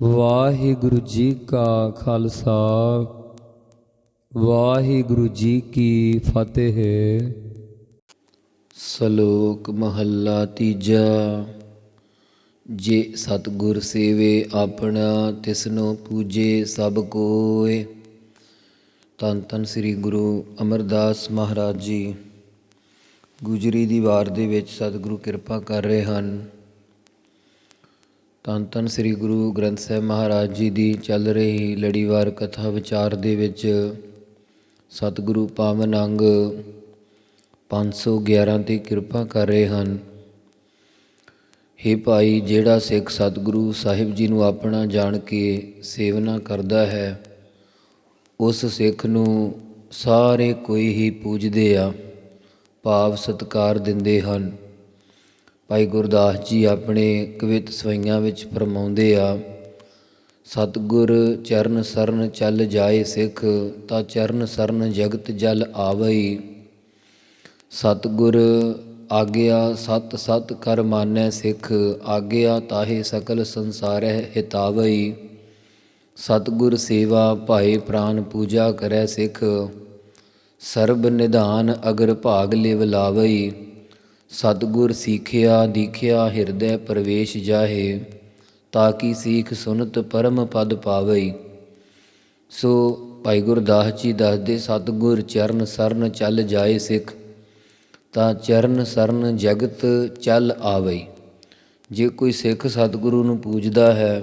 ਵਾਹਿਗੁਰੂ ਜੀ ਕਾ ਖਾਲਸਾ, ਵਾਹਿਗੁਰੂ ਜੀ ਕੀ ਫਤਿਹ। ਸ਼ਲੋਕ ਮਹੱਲਾ ਤੀਜਾ, ਜੇ ਸਤਿਗੁਰ ਸੇਵੇ ਆਪਣਾ, ਤਿਸਨੋ ਪੂਜੇ ਸਭ ਕੋਏ। ਤਨ ਤਨ ਸ੍ਰੀ ਗੁਰੂ ਅਮਰਦਾਸ ਮਹਾਰਾਜ ਜੀ, ਗੁਜਰੀ ਦੀ ਵਾਰ ਦੇ ਵਿੱਚ ਸਤਿਗੁਰੂ ਕਿਰਪਾ ਕਰ ਰਹੇ ਹਨ। ਧੰਨ ਧੰਨ ਸ੍ਰੀ ਗੁਰੂ ਗ੍ਰੰਥ ਸਾਹਿਬ ਮਹਾਰਾਜ ਜੀ ਦੀ ਚੱਲ ਰਹੀ ਲੜੀਵਾਰ ਕਥਾ ਵਿਚਾਰ ਦੇ ਵਿੱਚ ਸਤਿਗੁਰੂ ਪਾਵਨ ਅੰਗ 511 ਤੇ ਕਿਰਪਾ ਕਰ ਰਹੇ ਹਨ। हे ਭਾਈ, ਜਿਹੜਾ ਸਿੱਖ ਸਤਿਗੁਰੂ ਸਾਹਿਬ ਜੀ ਨੂੰ ਆਪਣਾ ਜਾਣ ਕੇ ਸੇਵਨਾ ਕਰਦਾ ਹੈ, ਉਸ ਸਿੱਖ ਨੂੰ ਸਾਰੇ ਕੋਈ ਹੀ ਪੂਜਦੇ ਆ, ਭਾਵ ਸਤਕਾਰ ਦਿੰਦੇ ਹਨ। ਭਾਈ ਗੁਰਦਾਸ ਜੀ ਆਪਣੇ ਕਵਿਤ ਸਵਈਆਂ ਵਿੱਚ ਫਰਮਾਉਂਦੇ ਆ, ਸਤਿਗੁਰ ਚਰਨ ਸਰਨ ਚੱਲ ਜਾਏ ਸਿੱਖ, ਤਾਂ ਚਰਨ ਸਰਨ ਜਗਤ ਜਲ ਆਵਈ। ਸਤਿਗੁਰ ਆਗਿਆ ਸਤ ਸਤ ਕਰ ਮਾਨੈ ਸਿੱਖ, ਆਗਿਆ ਤਾਹੇ ਸਕਲ ਸੰਸਾਰੈ ਹਿਤਾਵਈ। ਸਤਿਗੁਰ ਸੇਵਾ ਭਾਏ ਪ੍ਰਾਨ ਪੂਜਾ ਕਰੈ ਸਿੱਖ, ਸਰਬ ਨਿਧਾਨ ਅਗਰ ਭਾਗ ਲਿਵ ਲਾਵਈ। ਸਤਿਗੁਰ ਸਿੱਖਿਆ ਦੀਖਿਆ ਹਿਰਦੈ ਪ੍ਰਵੇਸ਼ ਜਾਹੇ, ਤਾਂ ਕਿ ਸਿੱਖ ਸੁਨਤ ਪਰਮ ਪਦ ਪਾਵਈ। ਸੋ ਭਾਈ ਗੁਰਦਾਸ ਜੀ ਦੱਸਦੇ, ਸਤਿਗੁਰ ਚਰਨ ਸਰਨ ਚੱਲ ਜਾਏ ਸਿੱਖ, ਤਾਂ ਚਰਨ ਸਰਨ ਜਗਤ ਚੱਲ ਆਵਈ। ਜੇ ਕੋਈ ਸਿੱਖ ਸਤਿਗੁਰੂ ਨੂੰ ਪੂਜਦਾ ਹੈ,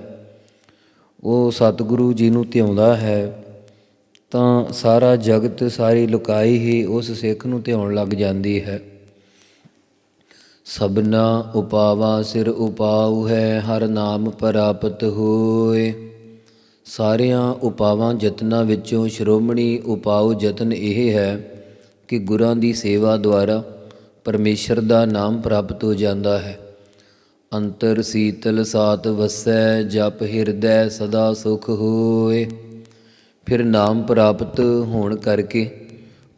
ਉਹ ਸਤਿਗੁਰੂ ਜੀ ਨੂੰ ਧਿਆਉਂਦਾ ਹੈ, ਤਾਂ ਸਾਰਾ ਜਗਤ ਸਾਰੀ ਲੁਕਾਈ ਹੀ ਉਸ ਸਿੱਖ ਨੂੰ ਧਿਆਉਣ ਲੱਗ ਜਾਂਦੀ ਹੈ। ਸਭਨਾ ਉਪਾਵਾ ਸਿਰ ਉਪਾਉ ਹੈ, ਹਰ ਨਾਮ ਪ੍ਰਾਪਤ ਹੋਏ। ਸਾਰਿਆਂ ਉਪਾਵਾਂ ਯਤਨਾਂ ਵਿੱਚੋਂ ਸ਼੍ਰੋਮਣੀ ਉਪਾਉ ਯਤਨ ਇਹ ਹੈ ਕਿ ਗੁਰਾਂ ਦੀ ਸੇਵਾ ਦੁਆਰਾ ਪਰਮੇਸ਼ਰ ਦਾ ਨਾਮ ਪ੍ਰਾਪਤ ਹੋ ਜਾਂਦਾ ਹੈ। ਅੰਤਰ ਸੀਤਲ ਸਾਤ ਵਸੈ, ਜਪ ਹਿਰਦੈ ਸਦਾ ਸੁਖ ਹੋਏ। ਫਿਰ ਨਾਮ ਪ੍ਰਾਪਤ ਹੋਣ ਕਰਕੇ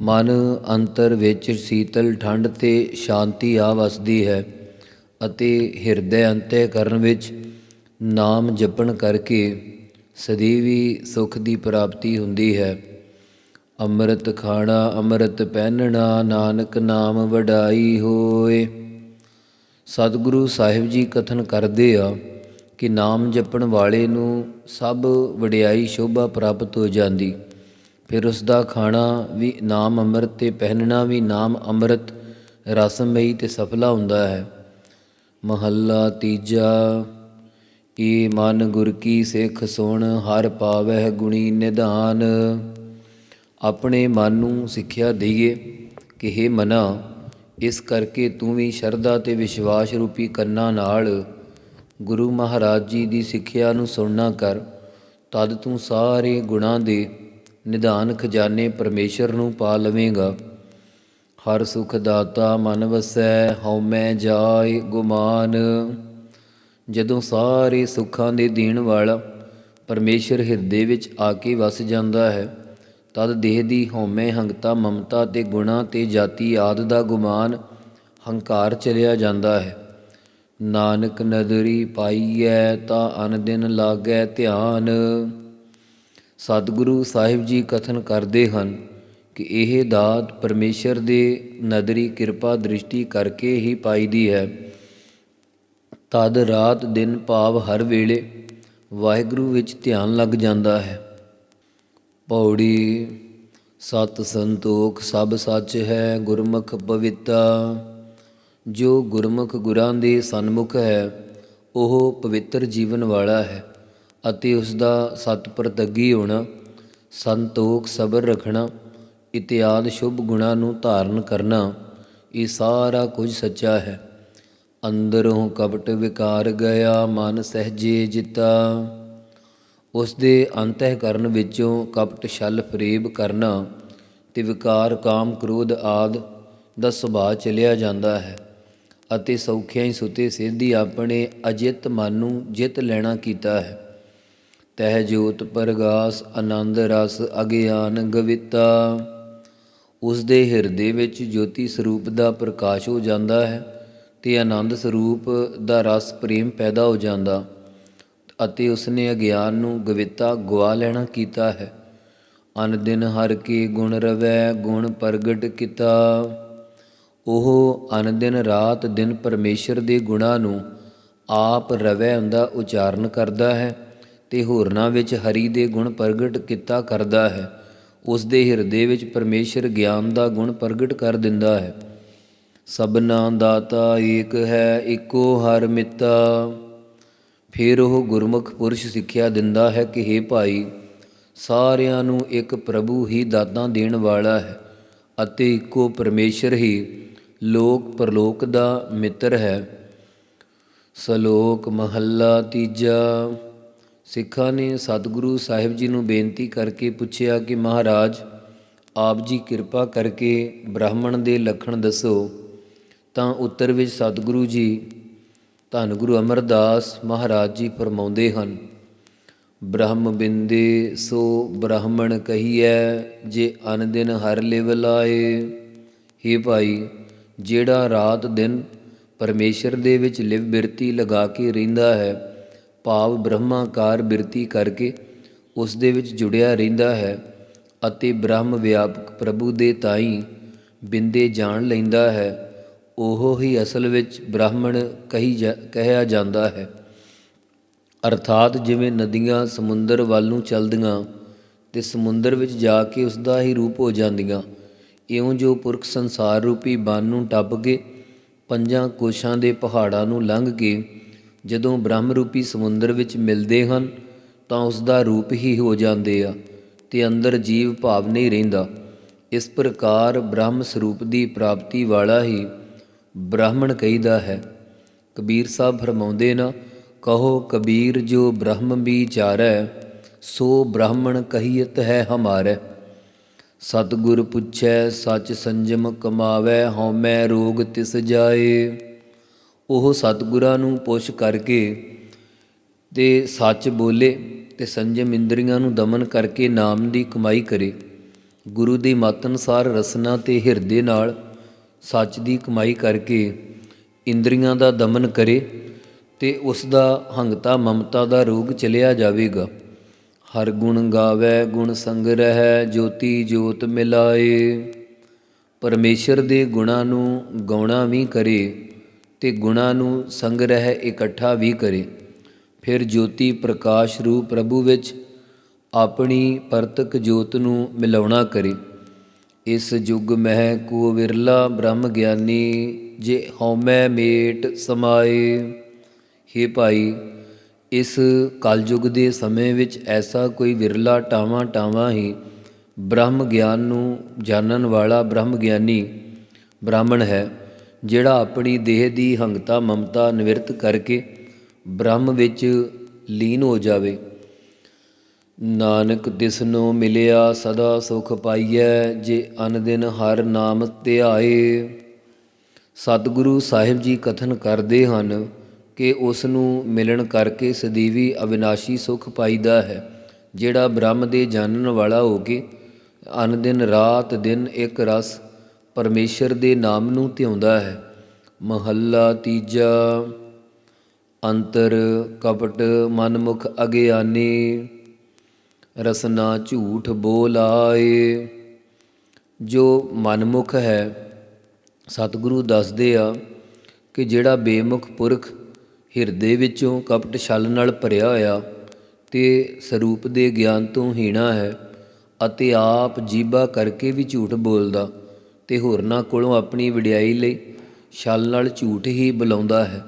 ਮਨ ਅੰਤਰ ਵਿੱਚ ਸੀਤਲ ਠੰਡ ਤੇ ਸ਼ਾਂਤੀ ਆ ਵਸਦੀ ਹੈ ਅਤੇ ਹਿਰਦੇ ਅੰਤःਕਰਨ ਵਿੱਚ ਨਾਮ ਜਪਣ ਕਰਕੇ ਸਦੀਵੀ ਸੁਖ ਦੀ ਪ੍ਰਾਪਤੀ ਹੁੰਦੀ ਹੈ। ਅੰਮ੍ਰਿਤ ਖਾਣਾ, ਅੰਮ੍ਰਿਤ ਪਹਿਨਣਾ, ਨਾਨਕ ਨਾਮ ਵਡਾਈ ਹੋਏ। ਸਤਿਗੁਰੂ ਸਾਹਿਬ ਜੀ ਕਥਨ ਕਰਦੇ ਆ ਕਿ ਨਾਮ ਜਪਣ ਵਾਲੇ ਨੂੰ ਸਭ ਵਡਿਆਈ ਸ਼ੋਭਾ ਪ੍ਰਾਪਤ ਹੋ ਜਾਂਦੀ। ਫਿਰ ਉਸ ਦਾ ਖਾਣਾ ਵੀ ਨਾਮ ਅੰਮ੍ਰਿਤ ਤੇ ਪਹਿਨਣਾ ਵੀ ਨਾਮ ਅੰਮ੍ਰਿਤ ਰਸਮਈ ਤੇ ਸਫਲਾ ਹੁੰਦਾ ਹੈ। ਮਹੱਲਾ ਤੀਜਾ ਏ ਮਨ ਗੁਰ ਕੀ ਸਿੱਖ ਸੁਣ, ਹਰ ਪਾਵਹਿ ਗੁਣੀ ਨਿਧਾਨ। ਆਪਣੇ ਮਨ ਨੂੰ ਸਿੱਖਿਆ ਦਈਏ ਕਿ हे ਮਨਾ, ਇਸ ਕਰਕੇ ਤੂੰ ਵੀ ਸ਼ਰਧਾ ਤੇ ਵਿਸ਼ਵਾਸ ਰੂਪੀ ਕੰਨਾਂ ਨਾਲ ਗੁਰੂ ਮਹਾਰਾਜ ਜੀ ਦੀ ਸਿੱਖਿਆ ਨੂੰ ਸੁਣਨਾ ਕਰ, ਤਦ ਤੂੰ ਸਾਰੇ ਗੁਣਾਂ ਦੇ ਨਿਧਾਨ ਖਜ਼ਾਨੇ ਪਰਮੇਸ਼ਰ ਨੂੰ ਪਾ ਲਵੇਂਗਾ। ਹਰ ਸੁਖ ਦਾਤਾ ਮਨ ਵਸੈ ਹਉਮੈ ਜਾਏ ਗੁਮਾਨ। ਜਦੋਂ ਸਾਰੇ ਸੁੱਖਾਂ ਦੇ ਦੇਣ ਵਾਲਾ ਪਰਮੇਸ਼ਰ ਹਿਰਦੇ ਵਿੱਚ ਆ ਕੇ ਵਸ ਜਾਂਦਾ ਹੈ, ਤਦ ਦੇਹ ਦੀ ਹਉਮੈ ਹੰਗਤਾ, ਮਮਤਾ ਤੇ ਗੁਣਾ ਤੇ ਜਾਤੀ ਆਦ ਦਾ ਗੁਮਾਨ ਹੰਕਾਰ ਚਲਿਆ ਜਾਂਦਾ ਹੈ। ਨਾਨਕ ਨਦਰੀ ਪਾਈਐ ਤਾਂ ਅਨ ਦਿਨ ਲਾਗੈ ਧਿਆਨ। ਸਤਿਗੁਰੂ ਸਾਹਿਬ ਜੀ ਕਥਨ ਕਰਦੇ ਹਨ ਕਿ ਇਹ ਦਾਤ ਪਰਮੇਸ਼ਰ ਦੇ ਨਦਰੀ ਕਿਰਪਾ ਦ੍ਰਿਸ਼ਟੀ ਕਰਕੇ ਹੀ ਪਾਈ ਦੀ ਹੈ। ਤਦ ਰਾਤ ਦਿਨ ਭਾਵ ਹਰ ਵੇਲੇ ਵਾਹਿਗੁਰੂ ਵਿੱਚ ਧਿਆਨ ਲੱਗ ਜਾਂਦਾ ਹੈ। ਪੌੜੀ, ਸਤ ਸੰਤੋਖ, ਸਭ ਸੱਚ ਹੈ, ਗੁਰਮੁਖ ਪਵਿੱਤਾ। ਜੋ ਗੁਰਮੁਖ ਗੁਰਾਂ ਦੇ ਸਨਮੁਖ ਹੈ, ਉਹ ਪਵਿੱਤਰ ਜੀਵਨ ਵਾਲਾ ਹੈ। ਅਤੇ ਉਸ ਦਾ ਸਤ ਹੋਣਾ, ਸੰਤੋਖ ਸਬਰ ਰੱਖਣਾ ਇਤਿਆਦ ਸ਼ੁਭ ਗੁਣਾਂ ਨੂੰ ਧਾਰਨ ਕਰਨਾ, ਇਹ ਸਾਰਾ ਕੁਝ ਸੱਚਾ ਹੈ। ਅੰਦਰੋਂ ਕਪਟ ਵਿਕਾਰ ਗਿਆ, ਮਨ ਸਹਜੇ ਜਿਤਾ। ਉਸ ਦੇ ਅੰਤঃਕਰਨ ਵਿੱਚੋਂ ਕਪਟ ਛਲ ਫਰੇਬ ਕਰਨਾ ਤੇ ਵਿਕਾਰ, ਕਾਮ, ਕ੍ਰੋਧ ਆਦ ਦਾ ਸੁਭਾਅ ਚਲਿਆ ਜਾਂਦਾ ਹੈ ਅਤੇ ਸੌਖਿਆਂ ਹੀ ਸੁਤੇ ਸਿੱਧੀ ਆਪਣੇ ਅਜਿਤ ਮਨ ਨੂੰ ਜਿੱਤ ਲੈਣਾ ਕੀਤਾ ਹੈ। ਤਹਿ ਜੋਤ ਪ੍ਰਗਾਸ ਆਨੰਦ ਰਸ ਅਗਿਆਨ ਗਵਿਤਾ। ਉਸ ਦੇ ਹਿਰਦੇ ਵਿੱਚ ਜੋਤੀ ਸਰੂਪ ਦਾ ਪ੍ਰਕਾਸ਼ ਹੋ ਜਾਂਦਾ ਹੈ ਤੇ ਆਨੰਦ ਸਰੂਪ ਦਾ ਰਸ ਪ੍ਰੇਮ ਪੈਦਾ ਹੋ ਜਾਂਦਾ ਅਤੇ ਉਸਨੇ ਅਗਿਆਨ ਨੂੰ ਗਵਿਤਾ ਗਵਾ ਲੈਣਾ ਕੀਤਾ ਹੈ। ਅਨ ਦਿਨ ਹਰ ਕੀ ਗੁਣ ਰਵੈ, ਗੁਣ ਪ੍ਰਗਟ ਕੀਤਾ। ਉਹ ਅਨ ਦਿਨ ਰਾਤ ਦਿਨ ਪਰਮੇਸ਼ਰ ਦੇ ਗੁਣਾਂ ਨੂੰ ਆਪ ਰਵੈ ਹੁੰਦਾ ਉਚਾਰਨ ਕਰਦਾ ਹੈ। ਤੇ ਹੋਰਨਾਂ ਵਿੱਚ ਹਰੀ ਦੇ ਗੁਣ ਪ੍ਰਗਟ ਕੀਤਾ ਕਰਦਾ ਹੈ। ਉਸ ਦੇ ਹਿਰਦੇ ਵਿੱਚ ਪਰਮੇਸ਼ਰ ਗਿਆਨ ਦਾ ਗੁਣ ਪ੍ਰਗਟ ਕਰ ਦਿੰਦਾ ਹੈ। ਸਭਨਾ ਦਾਤਾ ਏਕ ਹੈ, ਇੱਕੋ ਹਰ ਮਿੱਤਾ। ਫਿਰ ਉਹ ਗੁਰਮੁਖ ਪੁਰਸ਼ ਸਿੱਖਿਆ ਦਿੰਦਾ ਹੈ ਕਿ हे ਭਾਈ, ਸਾਰਿਆਂ ਨੂੰ ਇੱਕ ਪ੍ਰਭੂ ਹੀ ਦਾਤਾਂ ਦੇਣ ਵਾਲਾ ਹੈ ਅਤੇ ਇੱਕੋ ਪਰਮੇਸ਼ਰ ਹੀ ਲੋਕ ਪਰਲੋਕ ਦਾ ਮਿੱਤਰ ਹੈ। ਸ਼ਲੋਕ ਮਹੱਲਾ ਤੀਜਾ। ਸਿੱਖਾਂ ਨੇ ਸਤਿਗੁਰੂ ਸਾਹਿਬ ਜੀ ਨੂੰ ਬੇਨਤੀ ਕਰਕੇ ਪੁੱਛਿਆ ਕਿ ਮਹਾਰਾਜ, ਆਪ ਜੀ ਕਿਰਪਾ ਕਰਕੇ ਬ੍ਰਾਹਮਣ ਦੇ ਲੱਖਣ ਦੱਸੋ। ਤਾਂ ਉੱਤਰ ਵਿੱਚ ਸਤਿਗੁਰੂ ਜੀ, ਧੰਨ ਗੁਰੂ ਅਮਰਦਾਸ ਮਹਾਰਾਜ ਜੀ ਫਰਮਾਉਂਦੇ ਹਨ, ਬ੍ਰਹਮ ਬਿੰਦੇ ਸੋ ਬ੍ਰਾਹਮਣ ਕਹੀਐ, ਜੇ ਅਨ ਦਿਨ ਹਰ ਲਿਵ ਲਾਏ। हे ਭਾਈ, ਜਿਹੜਾ ਰਾਤ ਦਿਨ ਪਰਮੇਸ਼ਰ ਦੇ ਵਿੱਚ ਲਿਵ ਬਿਰਤੀ ਲਗਾ ਕੇ ਰਹਿੰਦਾ ਹੈ ਭਾਵ ਬ੍ਰਹਮਾਕਾਰ ਬਿਰਤੀ ਕਰਕੇ ਉਸ ਦੇ ਵਿੱਚ ਜੁੜਿਆ ਰਹਿੰਦਾ ਹੈ ਅਤੇ ਬ੍ਰਹਮ ਵਿਆਪਕ ਪ੍ਰਭੂ ਦੇ ਤਾਈ ਬਿੰਦੇ ਜਾਣ ਲੈਂਦਾ ਹੈ, ਉਹ ਹੀ ਅਸਲ ਵਿੱਚ ਬ੍ਰਾਹਮਣ ਕਹੀ ਜਾ- ਕਹਿਆ ਜਾਂਦਾ ਹੈ। ਅਰਥਾਤ ਜਿਵੇਂ ਨਦੀਆਂ ਸਮੁੰਦਰ ਵੱਲ ਨੂੰ ਚੱਲਦੀਆਂ ਤੇ ਸਮੁੰਦਰ ਵਿੱਚ ਜਾ ਕੇ ਉਸ ਦਾ ਹੀ ਰੂਪ ਹੋ ਜਾਂਦੀਆਂ, ਇਉਂ ਜੋ ਪੁਰਖ ਸੰਸਾਰ ਰੂਪੀ ਬੰਨ ਨੂੰ ਟੱਪ ਕੇ ਪੰਜਾਂ ਕੋਸ਼ਾਂ ਦੇ ਪਹਾੜਾਂ ਨੂੰ ਲੰਘ ਕੇ ਜਦੋਂ ਬ੍ਰਹਮ ਰੂਪੀ ਸਮੁੰਦਰ ਵਿੱਚ ਮਿਲਦੇ ਹਨ, ਤਾਂ ਉਸ ਦਾ ਰੂਪ ਹੀ ਹੋ ਜਾਂਦੇ ਆ ਤੇ ਅੰਦਰ ਜੀਵ ਭਾਵ ਨਹੀਂ ਰਹਿੰਦਾ। ਇਸ ਪ੍ਰਕਾਰ ਬ੍ਰਹਮ ਸਰੂਪ ਦੀ ਪ੍ਰਾਪਤੀ ਵਾਲਾ ਹੀ ਬ੍ਰਾਹਮਣ ਕਹੀਦਾ ਹੈ। ਕਬੀਰ ਸਾਹਿਬ ਫਰਮਾਉਂਦੇ ਨਾ, ਕਹੋ ਕਬੀਰ, ਜੋ ਬ੍ਰਹਮ ਵਿਚਾਰੈ, ਸੋ ਬ੍ਰਾਹਮਣ ਕਹੀਤ ਹੈ ਹਮਾਰੇ। ਸਤਿਗੁਰ ਪੁੱਛੈ, ਸੱਚ ਸੰਜਮ ਕਮਾਵੈ, ਹਉਮੈ ਰੋਗ ਤਿਸ ਜਾਏ। ਉਹ ਸਤਿਗੁਰਾਂ ਨੂੰ ਪੁੱਛ ਕਰਕੇ ਤੇ ਸੱਚ ਬੋਲੇ ਤੇ ਸੰਜਮ ਇੰਦਰੀਆਂ ਨੂੰ ਦਮਨ ਕਰਕੇ ਨਾਮ ਦੀ ਕਮਾਈ ਕਰੇ। ਗੁਰੂ ਦੀ ਮਤ ਅਨੁਸਾਰ ਰਸਨਾ ਤੇ ਹਿਰਦੇ ਨਾਲ ਸੱਚ ਦੀ ਕਮਾਈ ਕਰਕੇ ਇੰਦਰੀਆਂ ਦਾ ਦਮਨ ਕਰੇ ਤੇ ਉਸ ਦਾ ਹੰਗਤਾ ਮਮਤਾ ਦਾ ਰੋਗ ਚਲਿਆ ਜਾਵੇਗਾ। ਹਰ ਗੁਣ ਗਾਵੇ, ਗੁਣ ਸੰਗ ਰਹਿ, ਜੋਤੀ ਜੋਤ ਮਿਲਾਏ। ਪਰਮੇਸ਼ਰ ਦੇ ਗੁਣਾਂ ਨੂੰ ਗਾਉਣਾ ਵੀ ਕਰੇ। ਤੇ ਗੁਣਾਂ ਨੂੰ ਸੰਗ੍ਰਹਿ ਇਕੱਠਾ ਵੀ ਕਰੇ। ਫਿਰ ਜੋਤੀ ਪ੍ਰਕਾਸ਼ ਰੂਪ ਪ੍ਰਭੂ ਵਿੱਚ ਆਪਣੀ ਪਰਤਕ ਜੋਤ ਨੂੰ ਮਿਲਾਉਣਾ ਕਰੇ। ਇਸ ਯੁਗ ਮਹਿ ਕੋ ਵਿਰਲਾ ਬ੍ਰਹਮ ਗਿਆਨੀ, ਜੇ ਹਉਮੈ ਮੇਟ ਸਮਾਏ। हे ਭਾਈ, ਇਸ ਕਲਯੁਗ ਦੇ ਸਮੇਂ ਵਿੱਚ ਐਸਾ ਕੋਈ ਵਿਰਲਾ ਟਾਵਾਂ ਟਾਵਾਂ ਹੀ ਬ੍ਰਹਮ ਗਿਆਨ ਨੂੰ ਜਾਣਨ ਵਾਲਾ ਬ੍ਰਹਮ ਗਿਆਨੀ ਬ੍ਰਾਹਮਣ ਹੈ। ਜਿਹੜਾ ਆਪਣੀ ਦੇਹ ਦੀ ਹੰਗਤਾ ਮਮਤਾ ਨਿਵਰਤ ਕਰਕੇ ਬ੍ਰਹਮ ਵਿੱਚ ਲੀਨ ਹੋ ਜਾਵੇ। ਨਾਨਕ ਤਿਸਨੂੰ ਮਿਲਿਆ ਸਦਾ ਸੁਖ ਪਾਈਐ, ਜੇ ਅਨ ਦਿਨ ਹਰ ਨਾਮ ਧਿਆਏ। ਸਤਿਗੁਰੂ ਸਾਹਿਬ ਜੀ ਕਥਨ ਕਰਦੇ ਹਨ ਕਿ ਉਸ ਨੂੰ ਮਿਲਣ ਕਰਕੇ ਸਦੀਵੀ ਅਵਿਨਾਸ਼ੀ ਸੁਖ ਪਾਈਦਾ ਹੈ, ਜਿਹੜਾ ਬ੍ਰਹਮ ਦੇ ਜਾਣਨ ਵਾਲਾ ਹੋ ਕੇ ਅਨ ਦਿਨ ਰਾਤ ਦਿਨ ਇੱਕ ਰਸ ਪਰਮੇਸ਼ਰ ਦੇ ਨਾਮ ਨੂੰ ਧਿਆਉਂਦਾ ਹੈ। ਮਹੱਲਾ ਤੀਜਾ, ਅੰਤਰ ਕਪਟ ਮਨਮੁਖ ਅਗਿਆਨੀ, ਰਸਨਾ ਝੂਠ ਬੋਲ ਆਏ। ਜੋ ਮਨਮੁਖ ਹੈ, ਸਤਿਗੁਰੂ ਦੱਸਦੇ ਆ ਕਿ ਜਿਹੜਾ ਬੇਮੁਖ ਪੁਰਖ ਹਿਰਦੇ ਵਿੱਚੋਂ ਕਪਟ ਛਲ ਨਾਲ ਭਰਿਆ ਹੋਇਆ ਤੇ ਸਰੂਪ ਦੇ ਗਿਆਨ ਤੋਂ ਹੀਣਾ ਹੈ ਅਤੇ ਆਪ ਜੀਬਾ ਕਰਕੇ ਵੀ ਝੂਠ ਬੋਲਦਾ। ਤੇ ਹੋਰਨਾਂ ਕੋਲੋਂ ਆਪਣੀ ਵਡਿਆਈ ਲਈ ਛਲ ਨਾਲ ਝੂਠ ਹੀ ਬੁਲਾਉਂਦਾ ਹੈ।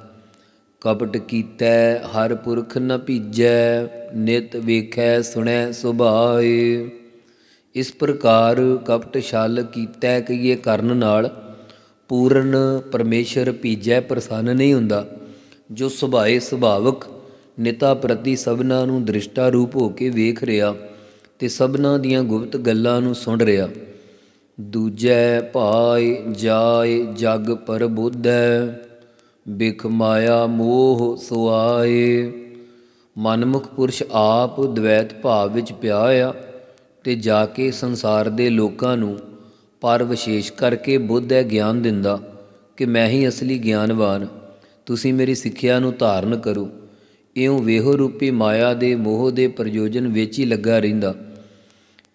ਕਪਟ ਕੀਤਾ, ਹਰ ਪੁਰਖ ਨ ਭੀਜੈ, ਨਿਤ ਵੇਖੈ, ਸੁਣੈ ਸੁਭਾਏ। ਇਸ ਪ੍ਰਕਾਰ ਕਪਟ ਛਲ ਕੀਤੈ ਕਈਏ ਕਰਨ ਨਾਲ, ਪੂਰਨ ਪਰਮੇਸ਼ਰ ਭੀਜੈ ਪ੍ਰਸੰਨ ਨਹੀਂ ਹੁੰਦਾ, ਜੋ ਸੁਭਾਏ ਸੁਭਾਵਕ, ਨਿਤਾ ਪ੍ਰਤੀ ਸਭਨਾ ਨੂੰ ਦ੍ਰਿਸ਼ਟਾ ਰੂਪ ਹੋ ਕੇ ਵੇਖ ਰਿਹਾ ਤੇ ਸਭਨਾ ਦੀਆਂ ਗੁਪਤ ਗੱਲਾਂ ਨੂੰ ਸੁਣ ਰਿਹਾ। ਦੂਜੈ ਭਾਇ ਜਾਏ ਜਗ ਪਰਬੁੱਧੈ, ਬਿਖ ਮਾਇਆ ਮੋਹ ਸੁਆਏ। ਮਨਮੁਖ ਪੁਰਸ਼ ਆਪ ਦ્વੈਤ ਭਾਵ ਵਿੱਚ ਪਿਆ ਆ ਤੇ ਜਾ ਕੇ ਸੰਸਾਰ ਦੇ ਲੋਕਾਂ ਨੂੰ ਪਰ ਵਿਸ਼ੇਸ਼ ਕਰਕੇ ਬੁੱਧ ਹੈ ਗਿਆਨ ਦਿੰਦਾ ਕਿ ਮੈਂ ਹੀ ਅਸਲੀ ਗਿਆਨਵਾਨ, ਤੁਸੀਂ ਮੇਰੀ ਸਿੱਖਿਆ ਨੂੰ ਧਾਰਨ ਕਰੋ। ਇਉਂ ਵੇਹੋ ਰੂਪੀ ਮਾਇਆ ਦੇ ਮੋਹ ਦੇ ਪ੍ਰਯੋਜਨ ਵਿੱਚ ਹੀ ਲੱਗਾ ਰਹਿੰਦਾ।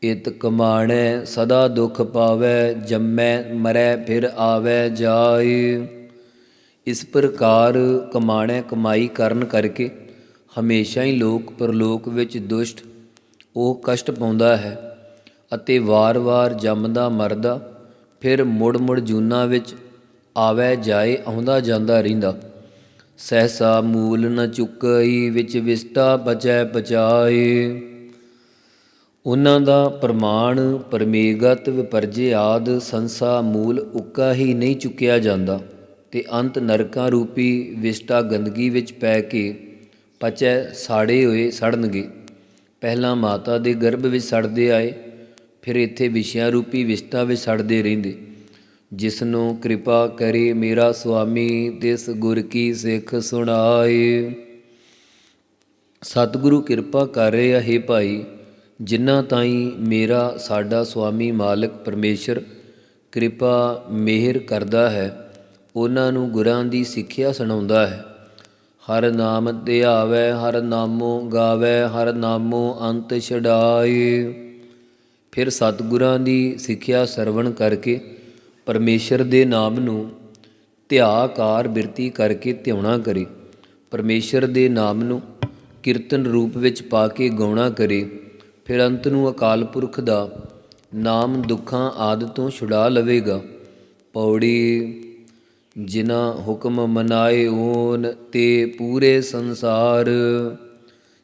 ਇਤ ਕਮਾਣੈ, ਸਦਾ ਦੁਖ ਪਾਵੈ, ਜੰਮੈ, ਮਰੈ, ਫਿਰ ਆਵੈ ਜਾਏ ਇਸ ਪ੍ਰਕਾਰ ਕਮਾਣੈ ਕਮਾਈ ਕਰਨ ਕਰਕੇ ਹਮੇਸ਼ਾ ਹੀ ਲੋਕ ਪਰਲੋਕ ਵਿੱਚ ਦੁਸ਼ਟ, ਉਹ ਕਸ਼ਟ ਪਾਉਂਦਾ ਹੈ ਅਤੇ ਵਾਰ-ਵਾਰ ਜੰਮਦਾ, ਮਰਦਾ, ਫਿਰ ਮੁੜ-ਮੁੜ ਜੂਨਾ ਵਿੱਚ ਆਵੈ, ਜਾਏ, ਆਉਂਦਾ ਜਾਂਦਾ ਰਹਿੰਦਾ। ਸਹਸਾ ਮੂਲ ਨ ਚੁੱਕਈ, ਵਿੱਚ ਵਿਸਟਾ ਬਚੈ, ਬਚਾਏ। ਉਹਨਾਂ ਦਾ ਪ੍ਰਮਾਣ, ਪਰਮੇਗਤ, ਵਿਪਰਜੇ ਆਦ, ਸੰਸਾ, ਮੂਲ ਉੱਕਾ ਹੀ ਨਹੀਂ ਚੁੱਕਿਆ ਜਾਂਦਾ ਤੇ ਅੰਤ ਨਰਕਾਂ ਰੂਪੀ ਵਿਸਟਾ ਗੰਦਗੀ ਵਿੱਚ ਪੈ ਕੇ ਪਚੈ ਸਾੜੇ ਹੋਏ ਸੜਨਗੇ। ਪਹਿਲਾਂ ਮਾਤਾ ਦੇ ਗਰਭ ਵਿੱਚ ਸੜਦੇ ਆਏ, ਫਿਰ ਇੱਥੇ ਵਿਸ਼ਿਆਂ ਰੂਪੀ ਵਿਸਟਾ ਵਿੱਚ ਸੜਦੇ ਰਹਿੰਦੇ। ਜਿਸ ਨੂੰ ਕਿਰਪਾ ਕਰੇ ਮੇਰਾ ਸੁਆਮੀ, ਤਿਸ ਗੁਰ ਕੀ ਸਿੱਖ ਸੁਣਾਏ। ਸਤਿਗੁਰੂ ਕਿਰਪਾ ਕਰ ਰਿਹਾ ਹੈ ਭਾਈ ਜਿਨ੍ਹਾਂ ਤਾਈਂ ਮੇਰਾ ਸਾਡਾ ਸੁਆਮੀ ਮਾਲਕ ਪਰਮੇਸ਼ਰ ਕਿਰਪਾ ਮਿਹਰ ਕਰਦਾ ਹੈ, ਉਹਨਾਂ ਨੂੰ ਗੁਰਾਂ ਦੀ ਸਿੱਖਿਆ ਸੁਣਾਉਂਦਾ ਹੈ। ਹਰ ਨਾਮ ਧਿਆਵੈ ਹਰ ਨਾਮੋ ਗਾਵੈ, ਹਰ ਨਾਮੋ ਅੰਤ ਛਡਾਏ। ਫਿਰ ਸਤਿਗੁਰਾਂ ਦੀ ਸਿੱਖਿਆ ਸਰਵਣ ਕਰਕੇ ਪਰਮੇਸ਼ਰ ਦੇ ਨਾਮ ਨੂੰ ਧਿਆਕਾਰ ਬਿਰਤੀ ਕਰਕੇ ਧਿਆਉਣਾ ਕਰੇ। ਪਰਮੇਸ਼ਰ ਦੇ ਨਾਮ ਨੂੰ ਕੀਰਤਨ ਰੂਪ ਵਿੱਚ ਪਾ ਕੇ ਗਾਉਣਾ ਕਰੇ। ਫਿਰ ਅੰਤ ਨੂੰ ਅਕਾਲ ਪੁਰਖ ਦਾ ਨਾਮ ਦੁੱਖਾਂ ਆਦਿ ਤੋਂ ਛੁਡਾ ਲਵੇਗਾ। ਪੌੜੀ ਜਿਨਾ ਹੁਕਮ ਮਨਾਏ ਓਨ ਤੇ ਪੂਰੇ ਸੰਸਾਰ।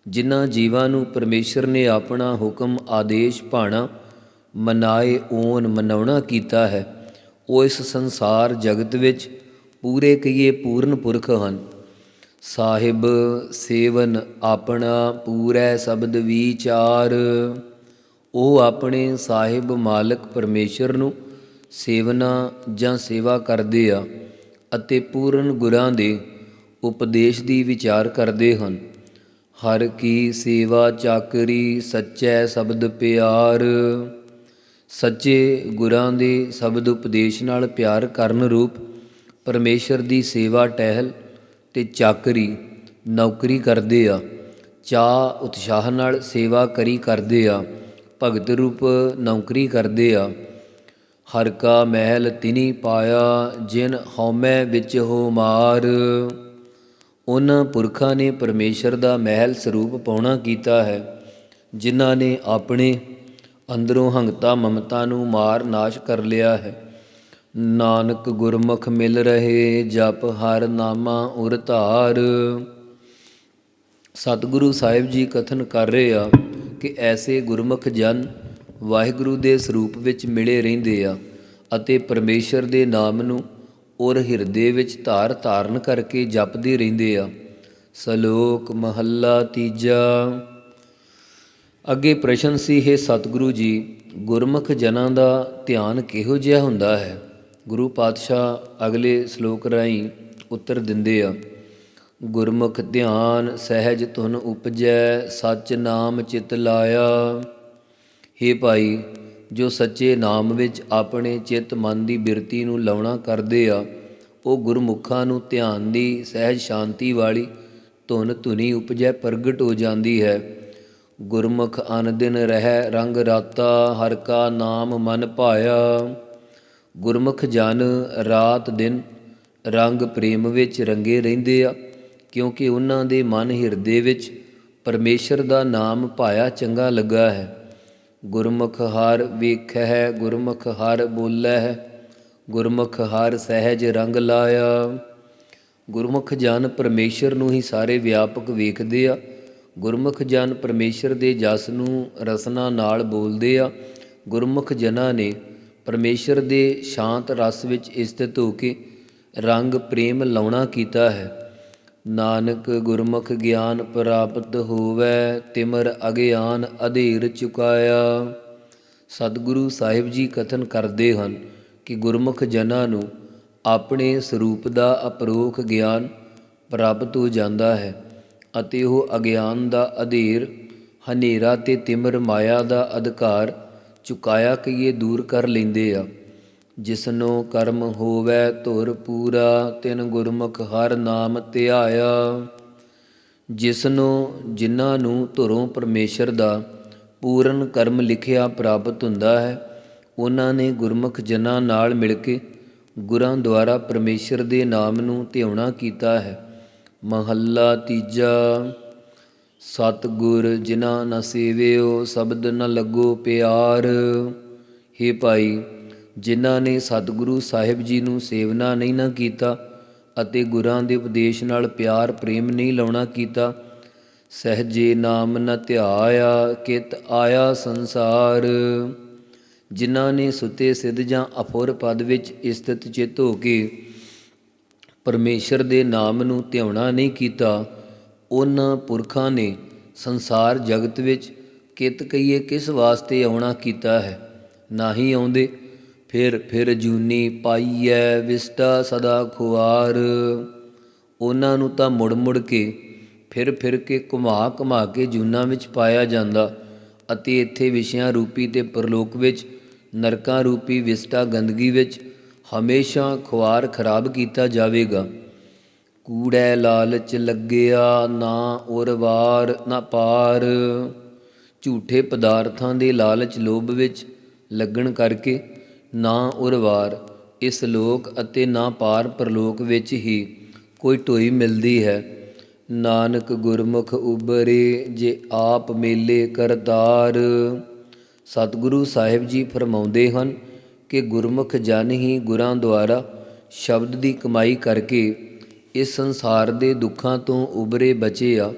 ਜਿਨ੍ਹਾਂ ਜੀਵਾਂ ਨੂੰ ਪਰਮੇਸ਼ਰ ਨੇ ਆਪਣਾ ਹੁਕਮ ਆਦੇਸ਼ ਭਾਣਾ ਮਨਾਏ ਓਨ ਮਨਾਉਣਾ ਕੀਤਾ ਹੈ, ਉਹ ਇਸ ਸੰਸਾਰ ਜਗਤ ਵਿੱਚ ਪੂਰੇ ਕਈਏ ਪੂਰਨ ਪੁਰਖ ਹਨ। ਸਾਹਿਬ ਸੇਵਨ ਆਪਣਾ ਪੂਰੈ ਸ਼ਬਦ ਵਿਚਾਰ। ਉਹ ਆਪਣੇ ਸਾਹਿਬ ਮਾਲਕ ਪਰਮੇਸ਼ਰ ਨੂੰ ਸੇਵਨਾ ਜਾਂ ਸੇਵਾ ਕਰਦੇ ਆ ਅਤੇ ਪੂਰਨ ਗੁਰਾਂ ਦੇ ਉਪਦੇਸ਼ ਦੀ ਵਿਚਾਰ ਕਰਦੇ ਹਨ। ਹਰ ਕੀ ਸੇਵਾ ਚਾਕਰੀ ਸੱਚੈ ਸ਼ਬਦ ਪਿਆਰ। ਸੱਚੇ ਗੁਰਾਂ ਦੇ ਸ਼ਬਦ ਉਪਦੇਸ਼ ਨਾਲ ਪਿਆਰ ਕਰਨ ਰੂਪ ਪਰਮੇਸ਼ਰ ਦੀ ਸੇਵਾ ਟਹਿਲ ਤੇ ਚਾਕਰੀ ਨੌਕਰੀ ਕਰਦੇ ਆ ਚਾਹ ਉਤਸ਼ਾਹ ਨਾਲ ਸੇਵਾ ਕਰੀ ਕਰਦੇ ਆ, ਭਗਤ ਰੂਪ ਨੌਕਰੀ ਕਰਦੇ ਆ। ਹਰ ਕਾ ਮਹਿਲ ਤਿਨੀ ਪਾਇਆ, ਜਿਨ ਹਉਮੈ ਵਿੱਚ ਹੋ ਮਾਰ। ਉਹਨਾਂ ਪੁਰਖਾਂ ਨੇ ਪਰਮੇਸ਼ਰ ਦਾ ਮਹਿਲ ਸਰੂਪ ਪਾਉਣਾ ਕੀਤਾ ਹੈ, ਜਿਨ੍ਹਾਂ ਨੇ ਆਪਣੇ ਅੰਦਰੋਂ ਹੰਗਤਾ ਮਮਤਾ ਨੂੰ ਮਾਰ ਨਾਸ਼ ਕਰ ਲਿਆ ਹੈ। ਨਾਨਕ ਗੁਰਮੁਖ ਮਿਲ ਰਹੇ, ਜਪ ਹਰ ਨਾਮਾ ਉਰ ਧਾਰ। ਸਤਿਗੁਰੂ ਸਾਹਿਬ ਜੀ ਕਥਨ ਕਰ ਰਹੇ ਆ ਕਿ ਐਸੇ ਗੁਰਮੁਖ ਜਨ ਵਾਹਿਗੁਰੂ ਦੇ ਸਰੂਪ ਵਿੱਚ ਮਿਲੇ ਰਹਿੰਦੇ ਆ ਅਤੇ ਪਰਮੇਸ਼ਰ ਦੇ ਨਾਮ ਨੂੰ ਔਰ ਹਿਰਦੇ ਵਿੱਚ ਧਾਰ ਧਾਰਨ ਕਰਕੇ ਜਪਦੇ ਰਹਿੰਦੇ ਆ। ਸਲੋਕ ਮਹੱਲਾ ਤੀਜਾ। ਅੱਗੇ ਪ੍ਰਸ਼ਨ ਸੀ, ਹੈ ਸਤਿਗੁਰੂ ਜੀ, ਗੁਰਮੁਖ ਜਨਾਂ ਦਾ ਧਿਆਨ ਕਿਹੋ ਜਿਹਾ ਹੁੰਦਾ ਹੈ? ਗੁਰੂ ਪਾਤਸ਼ਾਹ ਅਗਲੇ ਸ਼ਲੋਕ ਰਾਹੀਂ ਉੱਤਰ ਦਿੰਦੇ ਆ, ਗੁਰਮੁਖ ਧਿਆਨ ਸਹਿਜ ਤੁਨ ਉਪਜੈ, ਸਚ ਨਾਮ ਚਿਤ ਲਾਇਆ। ਹੇ ਭਾਈ, ਜੋ ਸੱਚੇ ਨਾਮ ਵਿੱਚ ਆਪਣੇ ਚਿੱਤ ਮਨ ਦੀ ਬਿਰਤੀ ਨੂੰ ਲਾਉਣਾ ਕਰਦੇ ਆ, ਉਹ ਗੁਰਮੁਖਾਂ ਨੂੰ ਧਿਆਨ ਦੀ ਸਹਿਜ ਸ਼ਾਂਤੀ ਵਾਲੀ ਧੁਨ ਧੁਨੀ ਉਪਜੈ ਪ੍ਰਗਟ ਹੋ ਜਾਂਦੀ ਹੈ। ਗੁਰਮੁਖ ਅਨ ਦਿਨ ਰਹਿ ਰੰਗ ਰਾਤਾ, ਹਰ ਕਾ ਨਾਮ ਮਨ ਭਾਇਆ। ਗੁਰਮੁਖ ਜਨ ਰਾਤ ਦਿਨ ਰੰਗ ਪ੍ਰੇਮ ਵਿੱਚ ਰੰਗੇ ਰਹਿੰਦੇ ਆ, ਕਿਉਂਕਿ ਉਹਨਾਂ ਦੇ ਮਨ ਹਿਰਦੇ ਵਿੱਚ ਪਰਮੇਸ਼ਰ ਦਾ ਨਾਮ ਪਾਇਆ ਚੰਗਾ ਲੱਗਾ ਹੈ। ਗੁਰਮੁਖ ਹਰ ਵੇਖੈ, ਗੁਰਮੁਖ ਹਰ ਬੋਲੈ, ਗੁਰਮੁਖ ਹਰ ਸਹਿਜ ਰੰਗ ਲਾਇਆ। ਗੁਰਮੁਖ ਜਨ ਪਰਮੇਸ਼ਰ ਨੂੰ ਹੀ ਸਾਰੇ ਵਿਆਪਕ ਵੇਖਦੇ ਆ। ਗੁਰਮੁਖ ਜਨ ਪਰਮੇਸ਼ਰ ਦੇ ਜਸ ਨੂੰ ਰਸਨਾ ਨਾਲ ਬੋਲਦੇ ਆ। ਗੁਰਮੁਖ ਜਨਾਂ ਨੇ ਪਰਮੇਸ਼ਰ ਦੇ ਸ਼ਾਂਤ ਰਸ ਵਿੱਚ ਸਥਿਤ ਹੋ ਕੇ ਰੰਗ ਪ੍ਰੇਮ ਲਾਉਣਾ ਕੀਤਾ ਹੈ। ਨਾਨਕ ਗੁਰਮੁਖ ਗਿਆਨ ਪ੍ਰਾਪਤ ਹੋਵੇ, ਤਿਮਰ ਅਗਿਆਨ ਅਧੀਰ ਚੁਕਾਇਆ। ਸਤਿਗੁਰੂ ਸਾਹਿਬ ਜੀ ਕਥਨ ਕਰਦੇ ਹਨ ਕਿ ਗੁਰਮੁਖ ਜਨਾਂ ਨੂੰ ਆਪਣੇ ਸਰੂਪ ਦਾ ਅਪਰੋਖ ਗਿਆਨ ਪ੍ਰਾਪਤ ਹੋ ਜਾਂਦਾ ਹੈ ਅਤੇ ਉਹ ਅਗਿਆਨ ਦਾ ਅਧੀਰ, ਹਨੇਰਾ ਤੇ ਤਿਮਰ ਮਾਇਆ ਦਾ ਅਧਿਕਾਰ ਚੁਕਾਇਆ ਕਈਏ ਦੂਰ ਕਰ ਲੈਂਦੇ ਆ। ਜਿਸਨੋ ਕਰਮ ਹੋਵੇ ਧੁਰ ਪੂਰਾ, ਤਿਨ ਗੁਰਮੁਖ ਹਰ ਨਾਮ ਧਿਆਇਆ। ਜਿਸ ਨੂੰ ਜਿਨ੍ਹਾਂ ਨੂੰ ਧੁਰੋਂ ਪਰਮੇਸ਼ਰ ਦਾ ਪੂਰਨ ਕਰਮ ਲਿਖਿਆ ਪ੍ਰਾਪਤ ਹੁੰਦਾ ਹੈ, ਉਹਨਾਂ ਨੇ ਗੁਰਮੁਖ ਜਨਾਂ ਨਾਲ ਮਿਲ ਕੇ ਗੁਰਾਂ ਦੁਆਰਾ ਪਰਮੇਸ਼ਰ ਦੇ ਨਾਮ ਨੂੰ ਧਿਆਉਣਾ ਕੀਤਾ ਹੈ। ਮਹੱਲਾ ਤੀਜਾ। ਸਤਿਗੁਰ ਜਿਨ੍ਹਾਂ ਨ ਸੇਵਿਓ, ਸ਼ਬਦ ਨ ਲੱਗੋ ਪਿਆਰ। ਹੇ ਭਾਈ, ਜਿਨ੍ਹਾਂ ਨੇ ਸਤਿਗੁਰੂ ਸਾਹਿਬ ਜੀ ਨੂੰ ਸੇਵਨਾ ਨਹੀਂ ਨਾ ਕੀਤਾ ਅਤੇ ਗੁਰਾਂ ਦੇ ਉਪਦੇਸ਼ ਨਾਲ ਪਿਆਰ, ਪ੍ਰੇਮ ਨਹੀਂ ਲਾਉਣਾ ਕੀਤਾ, ਸਹਜੇ ਨਾਮ ਨ ਧਿਆਇਆ ਕਿਤ ਆਇਆ ਸੰਸਾਰ। ਜਿਨ੍ਹਾਂ ਨੇ ਸੁਤੇ ਸਿੱਧ ਜਾਂ ਅਫੁਰ ਪਦ ਵਿੱਚ ਸਥਿਤ ਚਿੱਤ ਹੋ ਕੇ ਪਰਮੇਸ਼ਰ ਦੇ ਨਾਮ ਨੂੰ ਧਿਆਉਣਾ ਨਹੀਂ ਕੀਤਾ ਉਹਨਾਂ ਪੁਰਖਾਂ ਨੇ ਸੰਸਾਰ ਜਗਤ ਵਿੱਚ ਕਿਤ ਕਹੀਏ ਕਿਸ ਵਾਸਤੇ ਆਉਣਾ ਕੀਤਾ ਹੈ? ਨਾ ਹੀ ਆਉਂਦੇ, ਫਿਰ ਫਿਰ ਜੂਨੀ ਪਾਈਐ ਵਿਸਟਾ ਸਦਾ ਖੁਆਰ। ਉਹਨਾਂ ਨੂੰ ਤਾਂ ਮੁੜ ਮੁੜ ਕੇ ਫਿਰ ਫਿਰ ਕੇ ਘੁਮਾ ਘੁਮਾ ਕੇ ਜੂਨਾ ਵਿੱਚ ਪਾਇਆ ਜਾਂਦਾ ਅਤੇ ਇੱਥੇ ਵਿਸ਼ਿਆਂ ਰੂਪੀ ਤੇ ਪਰਲੋਕ ਵਿੱਚ, ਨਰਕਾਂ ਰੂਪੀ ਵਿਸਟਾ ਗੰਦਗੀ ਵਿੱਚ ਹਮੇਸ਼ਾ ਖੁਆਰ ਖਰਾਬ ਕੀਤਾ ਜਾਵੇਗਾ। ਕੂੜੈ ਲਾਲਚ ਲੱਗਿਆ ਨਾ ਉਰਵਾਰ ਨਾ ਪਾਰ। ਝੂਠੇ ਪਦਾਰਥਾਂ ਦੇ ਲਾਲਚ ਲੋਭ ਵਿੱਚ ਲੱਗਣ ਕਰਕੇ ਨਾ ਉਰਵਾਰ ਇਸ ਲੋਕ ਅਤੇ ਨਾ ਪਾਰ ਪਰਲੋਕ ਵਿੱਚ ਹੀ ਕੋਈ ਢੋਈ ਮਿਲਦੀ ਹੈ। ਨਾਨਕ ਗੁਰਮੁਖ ਉਬਰੇ ਜੇ ਆਪ ਮੇਲੇ ਕਰਤਾਰ। ਸਤਿਗੁਰੂ ਸਾਹਿਬ ਜੀ ਫਰਮਾਉਂਦੇ ਹਨ ਕਿ ਗੁਰਮੁਖ ਜਨ ਹੀ ਗੁਰਾਂ ਦੁਆਰਾ ਸ਼ਬਦ ਦੀ ਕਮਾਈ ਕਰਕੇ ਇਸ ਸੰਸਾਰ ਦੇ ਦੁੱਖਾਂ ਤੋਂ ਉਬਰੇ ਬਚੇ ਆ,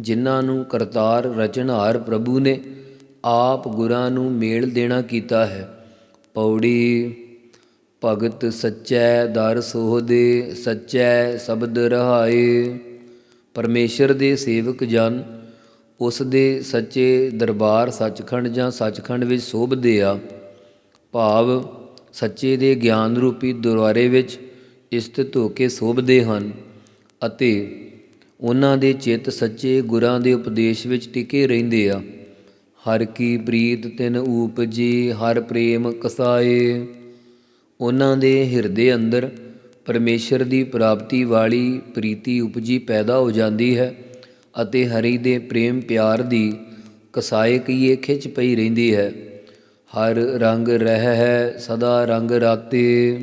ਜਿਨ੍ਹਾਂ ਨੂੰ ਕਰਤਾਰ ਰਚਨਹਾਰ ਪ੍ਰਭੂ ਨੇ ਆਪ ਗੁਰਾਂ ਨੂੰ ਮੇਲ ਦੇਣਾ ਕੀਤਾ ਹੈ। ਪੌੜੀ, ਭਗਤ ਸੱਚੈ ਦਰ ਸੋਹਦੇ, ਸੱਚੈ ਸ਼ਬਦ ਰਹਾਏ। ਪਰਮੇਸ਼ਰ ਦੇ ਸੇਵਕ ਜਨ, ਉਸ ਦੇ ਸੱਚੇ ਦਰਬਾਰ ਸੱਚਖੰਡ ਜਾਂ ਸੱਚਖੰਡ ਵਿੱਚ ਸੋਭਦੇ ਆ। ਭਾਵ ਸੱਚੇ ਦੇ ਗਿਆਨ ਰੂਪੀ ਦਰਬਾਰੇ ਵਿੱਚ ਸਥਿਤ ਹੋ ਕੇ ਸੋਭਦੇ ਹਨ ਅਤੇ ਉਹਨਾਂ ਦੇ ਚਿੱਤ ਸੱਚੇ ਗੁਰਾਂ ਦੇ ਉਪਦੇਸ਼ ਵਿੱਚ ਟਿਕੇ ਰਹਿੰਦੇ ਆ। ਹਰ ਕੀ ਪ੍ਰੀਤ ਤਿਨ ਊਪਜੀ, ਹਰ ਪ੍ਰੇਮ ਕਸਾਏ। ਉਹਨਾਂ ਦੇ ਹਿਰਦੇ ਅੰਦਰ ਪਰਮੇਸ਼ਰ ਦੀ ਪ੍ਰਾਪਤੀ ਵਾਲੀ ਪ੍ਰੀਤੀ ਉਪਜੀ ਪੈਦਾ ਹੋ ਜਾਂਦੀ ਹੈ ਅਤੇ ਹਰੀ ਦੇ ਪ੍ਰੇਮ ਪਿਆਰ ਦੀ ਕਸਾਏ ਕਈਏ ਖਿੱਚ ਪਈ ਰਹਿੰਦੀ ਹੈ। ਹਰ ਰੰਗ ਰਹਿ ਹੈ, ਸਦਾ ਰੰਗ ਰਾਤੇ।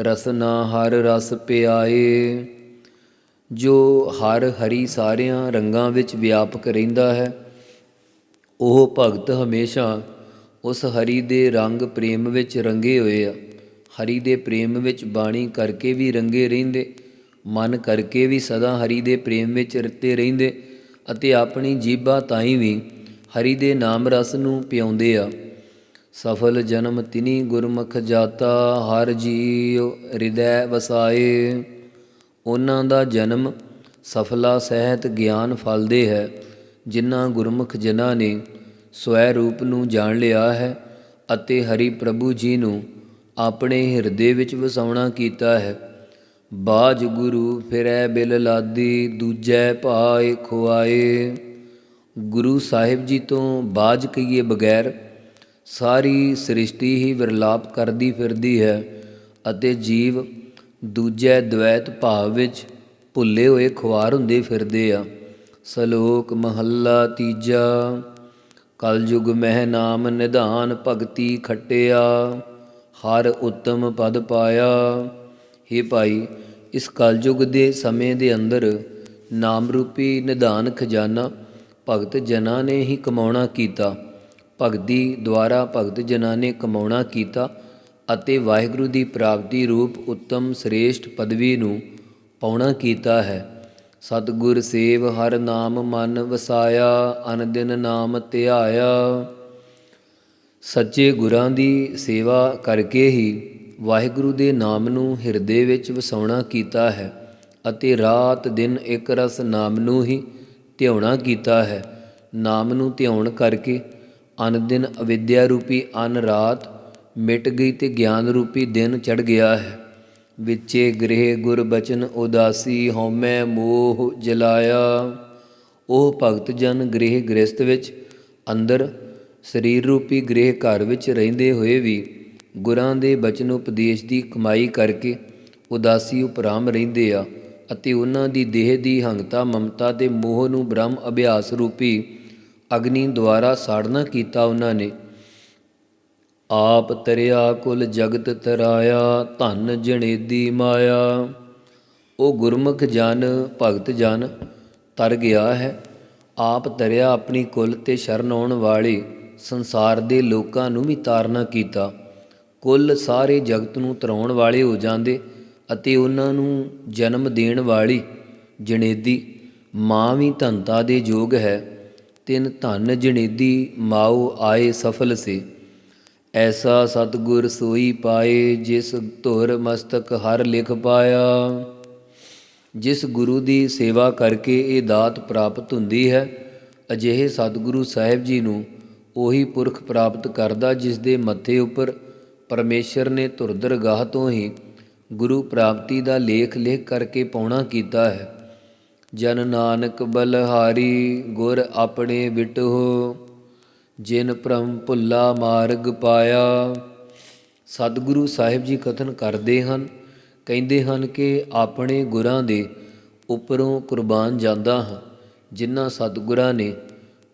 ਰਸਨਾ ਹਰ ਰਸ ਪਿਆਏ। ਜੋ ਹਰ ਹਰੀ ਸਾਰਿਆਂ ਰੰਗਾਂ ਵਿੱਚ ਵਿਆਪਕ ਰਹਿੰਦਾ ਹੈ, ਉਹ ਭਗਤ ਹਮੇਸ਼ਾ ਉਸ ਹਰੀ ਦੇ ਰੰਗ ਪ੍ਰੇਮ ਵਿੱਚ ਰੰਗੇ ਹੋਏ ਆ। ਹਰੀ ਦੇ ਪ੍ਰੇਮ ਵਿੱਚ ਬਾਣੀ ਕਰਕੇ ਵੀ ਰੰਗੇ ਰਹਿੰਦੇ, ਮਨ ਕਰਕੇ ਵੀ ਸਦਾ ਹਰੀ ਦੇ ਪ੍ਰੇਮ ਵਿੱਚ ਰਤੇ ਰਹਿੰਦੇ ਅਤੇ ਆਪਣੀ ਜੀਭਾ ਤਾਈਂ ਵੀ ਹਰੀ ਦੇ ਨਾਮ ਰਸ ਨੂੰ ਪਿਆਉਂਦੇ ਆ। ਸਫਲ ਜਨਮ ਤਿਨੀ ਗੁਰਮੁਖ ਜਾਤਾ, ਹਰ ਜੀਉ ਹਿਰਦੈ ਵਸਾਏ। ਉਹਨਾਂ ਦਾ ਜਨਮ ਸਫਲਾ ਸਹਿਤ ਗਿਆਨ ਫਲਦੇ ਹੈ। ਜਿਨ੍ਹਾਂ ਗੁਰਮੁਖ ਜਨਾਂ ਨੇ ਸਵੈ ਰੂਪ ਨੂੰ ਜਾਣ ਲਿਆ ਹੈ ਅਤੇ ਹਰੀ ਪ੍ਰਭੂ ਜੀ ਨੂੰ ਆਪਣੇ ਹਿਰਦੇ ਵਿੱਚ ਵਸਾਉਣਾ ਕੀਤਾ ਹੈ। ਬਾਜ ਗੁਰੂ ਫਿਰੈ ਬਿਲ ਲਾਦੀ, ਦੂਜੈ ਭਾਏ ਖੁਆਏ। ਗੁਰੂ ਸਾਹਿਬ ਜੀ ਤੋਂ ਬਾਜ ਕਹੀਏ ਬਗੈਰ ਸਾਰੀ ਸ੍ਰਿਸ਼ਟੀ ਹੀ ਵਿਰਲਾਪ ਕਰਦੀ ਫਿਰਦੀ ਹੈ ਅਤੇ ਜੀਵ ਦੂਜੇ ਦ્વੈਤ ਭਾਵ ਵਿੱਚ ਭੁੱਲੇ ਹੋਏ ਖੁਆਰ ਹੁੰਦੇ ਫਿਰਦੇ ਆ। ਸ਼ਲੋਕ ਮਹੱਲਾ ਤੀਜਾ, ਕਲਯੁਗ ਮਹਿ ਨਾਮ ਨਿਧਾਨ ਭਗਤੀ ਖਟਿਆ, ਹਰ ਉੱਤਮ ਪਦ ਪਾਇਆ। हे ਭਾਈ, ਇਸ ਕਲਯੁਗ ਦੇ ਸਮੇਂ ਦੇ ਅੰਦਰ ਨਾਮ ਰੂਪੀ ਨਿਧਾਨ ਖਜ਼ਾਨਾ ਭਗਤ ਜਨਾਂ ਨੇ ਹੀ ਕਮਾਉਣਾ ਕੀਤਾ। ਭਗਤੀ ਦੁਆਰਾ ਭਗਤ ਜਨਾਂ ਨੇ ਕਮਾਉਣਾ ਕੀਤਾ ਅਤੇ ਵਾਹਿਗੁਰੂ ਦੀ ਪ੍ਰਾਪਤੀ ਰੂਪ ਉੱਤਮ ਸ੍ਰੇਸ਼ਟ ਪਦਵੀ ਨੂੰ ਪਾਉਣਾ ਕੀਤਾ ਹੈ। ਸਤਿਗੁਰ ਸੇਵ ਹਰ ਨਾਮ ਮਨ ਵਸਾਇਆ ਅਨ ਦਿਨ ਨਾਮ ਧਿਆਇਆ। ਸੱਚੇ ਗੁਰਾਂ ਦੀ ਸੇਵਾ ਕਰਕੇ ਹੀ ਵਾਹਿਗੁਰੂ ਦੇ ਨਾਮ ਨੂੰ ਹਿਰਦੇ ਵਿੱਚ ਵਸਾਉਣਾ ਕੀਤਾ ਹੈ ਅਤੇ ਰਾਤ ਦਿਨ ਇੱਕ ਰਸ ਨਾਮ ਨੂੰ ਹੀ ਧਿਆਉਣਾ ਕੀਤਾ ਹੈ। ਨਾਮ ਨੂੰ ਧਿਆਉਣ ਕਰਕੇ ਅਨ ਦਿਨ ਅਵਿਦਿਆ ਰੂਪੀ ਅਨ ਰਾਤ ਮਿਟ ਗਈ ਤੇ ਗਿਆਨ ਰੂਪੀ ਦਿਨ ਚੜ ਗਿਆ ਹੈ। ਵਿੱਚੇ ਗ੍ਰਹਿ ਗੁਰ ਬਚਨ ਉਦਾਸੀ ਹਉਮੈ ਮੋਹ ਜਲਾਇਆ। ਉਹ ਭਗਤ ਜਨ ਗ੍ਰਹਿ ਗ੍ਰਸਤ ਵਿੱਚ ਅੰਦਰ ਸਰੀਰ ਰੂਪੀ ਗ੍ਰਹਿ ਘਰ ਵਿੱਚ ਰਹਿੰਦੇ ਹੋਏ ਵੀ ਗੁਰਾਂ ਦੇ ਬਚਨ ਉਪਦੇਸ਼ ਦੀ ਕਮਾਈ ਕਰਕੇ ਉਦਾਸੀ ਉਪਰਾਮ ਰਹਿੰਦੇ ਆ ਅਤੇ ਉਹਨਾਂ ਦੀ ਦੇਹ ਦੀ ਹੰਗਤਾ ਮਮਤਾ ਤੇ ਮੋਹ ਨੂੰ ਬ੍ਰਹਮ ਅਭਿਆਸ ਰੂਪੀ ਅਗਨੀ ਦੁਆਰਾ ਸਾੜਨਾ ਕੀਤਾ ਉਹਨਾਂ ਨੇ। ਆਪ ਤਰਿਆ ਕੁਲ ਜਗਤ ਤਰਾਇਆ, ਧਨ ਜਣੇਦੀ ਮਾਇਆ। ਉਹ ਗੁਰਮੁਖ ਜਨ, ਭਗਤ ਜਨ, ਤਰ ਗਿਆ ਹੈ। ਆਪ ਤਰਿਆ ਆਪਣੀ ਕੁਲ ਤੇ ਸ਼ਰਨ ਆਉਣ ਵਾਲੇ ਸੰਸਾਰ ਦੇ ਲੋਕਾਂ ਨੂੰ ਵੀ ਤਾਰਨਾ ਕੀਤਾ। ਕੁੱਲ ਸਾਰੇ ਜਗਤ ਨੂੰ ਤਰਾਉਣ ਵਾਲੇ ਹੋ ਜਾਂਦੇ ਅਤੇ ਉਹਨਾਂ ਨੂੰ ਜਨਮ ਦੇਣ ਵਾਲੀ ਜਣੇਦੀ ਮਾਂ ਵੀ ਧਨਤਾ ਦੇ ਯੋਗ ਹੈ। ਤਿਨ ਧਨ ਜਣੇਦੀ ਮਾਉ ਆਏ ਸਫਲ ਸੇ। ਐਸਾ ਸਤਗੁਰ ਸੋਈ ਪਾਏ, ਜਿਸ ਧੁਰ ਮਸਤਕ ਹਰ ਲਿਖ ਪਾਇਆ। ਜਿਸ ਗੁਰੂ ਦੀ ਸੇਵਾ ਕਰਕੇ ਇਹ ਦਾਤ ਪ੍ਰਾਪਤ ਹੁੰਦੀ ਹੈ, ਅਜਿਹੇ ਸਤਿਗੁਰੂ ਸਾਹਿਬ ਜੀ ਨੂੰ ਉਹੀ ਪੁਰਖ ਪ੍ਰਾਪਤ ਕਰਦਾ, ਜਿਸ ਦੇ ਮੱਥੇ ਉੱਪਰ ਪਰਮੇਸ਼ਰ ਨੇ ਧੁਰ ਦਰਗਾਹ ਤੋਂ ਹੀ ਗੁਰੂ ਪ੍ਰਾਪਤੀ ਦਾ ਲੇਖ ਲਿਖ ਕਰਕੇ ਪਾਉਣਾ ਕੀਤਾ ਹੈ। ਜਨ ਨਾਨਕ ਬਲਹਾਰੀ ਗੁਰ ਆਪਣੇ ਵਿਟਹੁ ਜਿਨ ਪ੍ਰਮ ਭੁੱਲਾ ਮਾਰਗ ਪਾਇਆ। ਸਤਿਗੁਰੂ ਸਾਹਿਬ ਜੀ ਕਥਨ ਕਰਦੇ ਹਨ, ਕਹਿੰਦੇ ਹਨ ਕਿ ਆਪਣੇ ਗੁਰਾਂ ਦੇ ਉੱਪਰੋਂ ਕੁਰਬਾਨ ਜਾਂਦਾ ਹਾਂ, ਜਿਨ੍ਹਾਂ ਸਤਿਗੁਰਾਂ ਨੇ